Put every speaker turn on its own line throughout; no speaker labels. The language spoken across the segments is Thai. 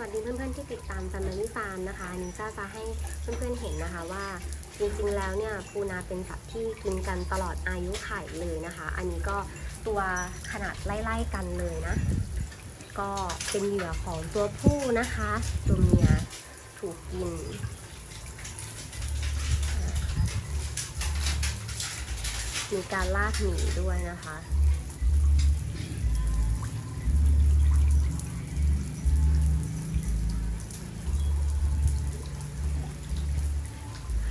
วัสดีเพื่อนๆที่ติดตาม Family Farm นะคะ นี้จ้าจะให้เพื่อนๆเห็นนะคะว่าจริงๆแล้วเนี่ยปูนาเป็นสัตว์ที่กินกันตลอดอายุไข่เลยนะคะ อันนี้ก็ตัวขนาดไล่ๆกันเลยนะ ก็เป็นเหยื่อของตัวผู้นะคะ ตัวเมียถูกกินมีการลากหนีด้วยนะคะ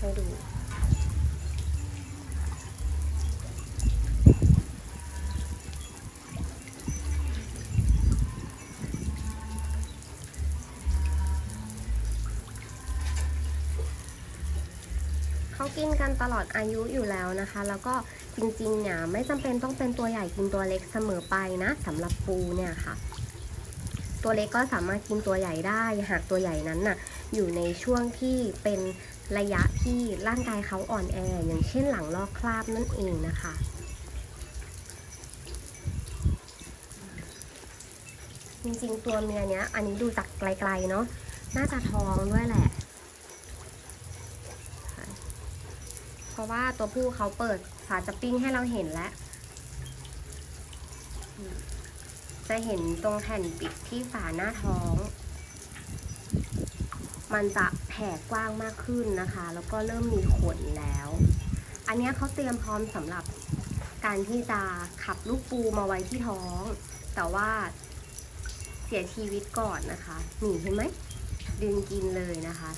ให้ดู เขากินกันตลอดอายุอยู่แล้วนะคะ แล้วก็จริงๆเนี่ยไม่จำเป็นต้องเป็นตัวใหญ่กินตัวเล็กเสมอไปนะสำหรับปูเนี่ยค่ะ ตัวเล็กก็สามารถกินตัวใหญ่ได้ หากตัวใหญ่นั้นน่ะอยู่ในช่วงที่เป็นระยะที่ร่างกายเขาอ่อนแอ อย่างเช่นหลังลอกคราบนั่นเองนะคะจริงๆ ตัวเมียเนี้ย อันนี้ดูจากไกลๆเนาะน่าจะท้องด้วยแหละ เพราะว่าตัวผู้เขาเปิดฝาจับปิ้งให้เราเห็นแล้ว จะเห็นตรงแผ่นปิดที่ฝาหน้าท้อง มันจะแผ่กว้างมากขึ้นนะคะ แล้วก็เริ่มมีขนแล้ว อันนี้เขาเตรียมพร้อมสำหรับการที่จะขับลูกปูมาไว้ที่ท้อง แต่ว่าเสียชีวิตก่อนนะคะหนีเห็นไหมดึงกินเลยนะคะ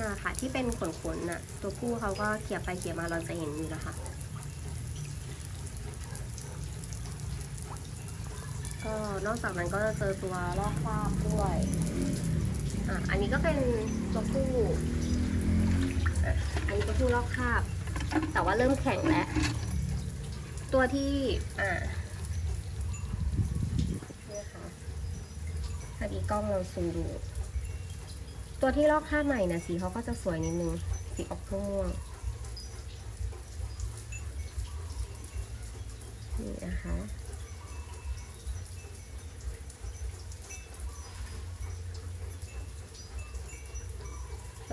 น่ะค่ะที่เป็นขนๆน่ะ ตัวผู้เขาก็เขี่ยไปเขี่ยมาเราจะเห็นอยู่นะคะก็นอกจากนั้นก็จะเจอตัวลอกคราบด้วยอะอันนี้ก็เป็นตัวผู้อะอันนี้ตัวผู้ลอกคราบ แต่ว่าเริ่มแข็งแล้ว ตัวที่อ่านี่ค่ะถ้าดีกล้องเราซูมดู ตัวที่ลอกคราบใหม่นะสีเขาก็จะสวยนิดนึง สีออกม่วงนี่นะคะ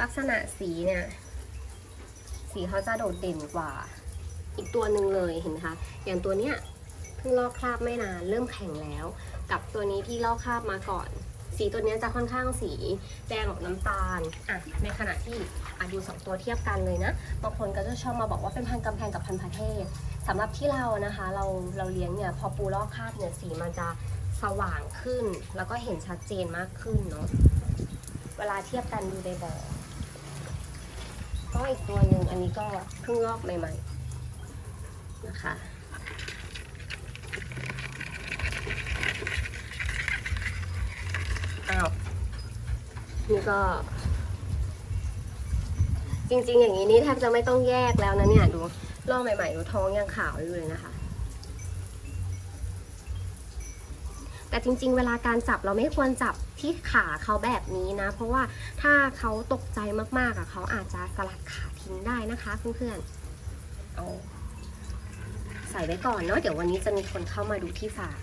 ลักษณะสีเนี่ย สีเขาจะโดดเด่นกว่า อีกตัวหนึ่งเลยเห็นไหมคะ อย่างตัวเนี้ยเพิ่งลอกคราบไม่นานเริ่มแข็งแล้ว กับตัวนี้ที่ลอกคราบมาก่อน สีตัวนี้จะค่อนข้างสีแดงออกน้ำตาลอะในขณะที่อะดูสองตัวเทียบกันเลยนะบางคนก็จะชอบมาบอกว่าเป็นพันกำแพงกับพันธุ์ประเทศสำหรับที่เรานะคะเราเราเลี้ยงเนี่ยพอปูลอกคราบเนี่ยสีมันจะสว่างขึ้น แล้วก็เห็นชัดเจนมากขึ้นเนาะเวลาเทียบกันดูในบ่อก็อีกตัวหนึ่งอันนี้ก็เพิ่งลอกใหม่ๆนะคะ อ้าว นี่ก็ จริงๆ อย่างนี้นี่แทบจะไม่ต้องแยกแล้วนะเนี่ยดูลอกใหม่ๆดูท้องยังขาวอยู่เลยนะคะ แต่จริง ๆ เวลาการจับเราไม่ควรจับที่ขาเขาแบบนี้นะ เพราะว่าถ้าเขาตกใจมากๆอะเขาอาจจะสลัดขาทิ้งได้นะคะเพื่อนๆเอาใส่ไว้ก่อนเนาะเดี๋ยววันนี้จะมีคนเข้ามาดูที่ฝาก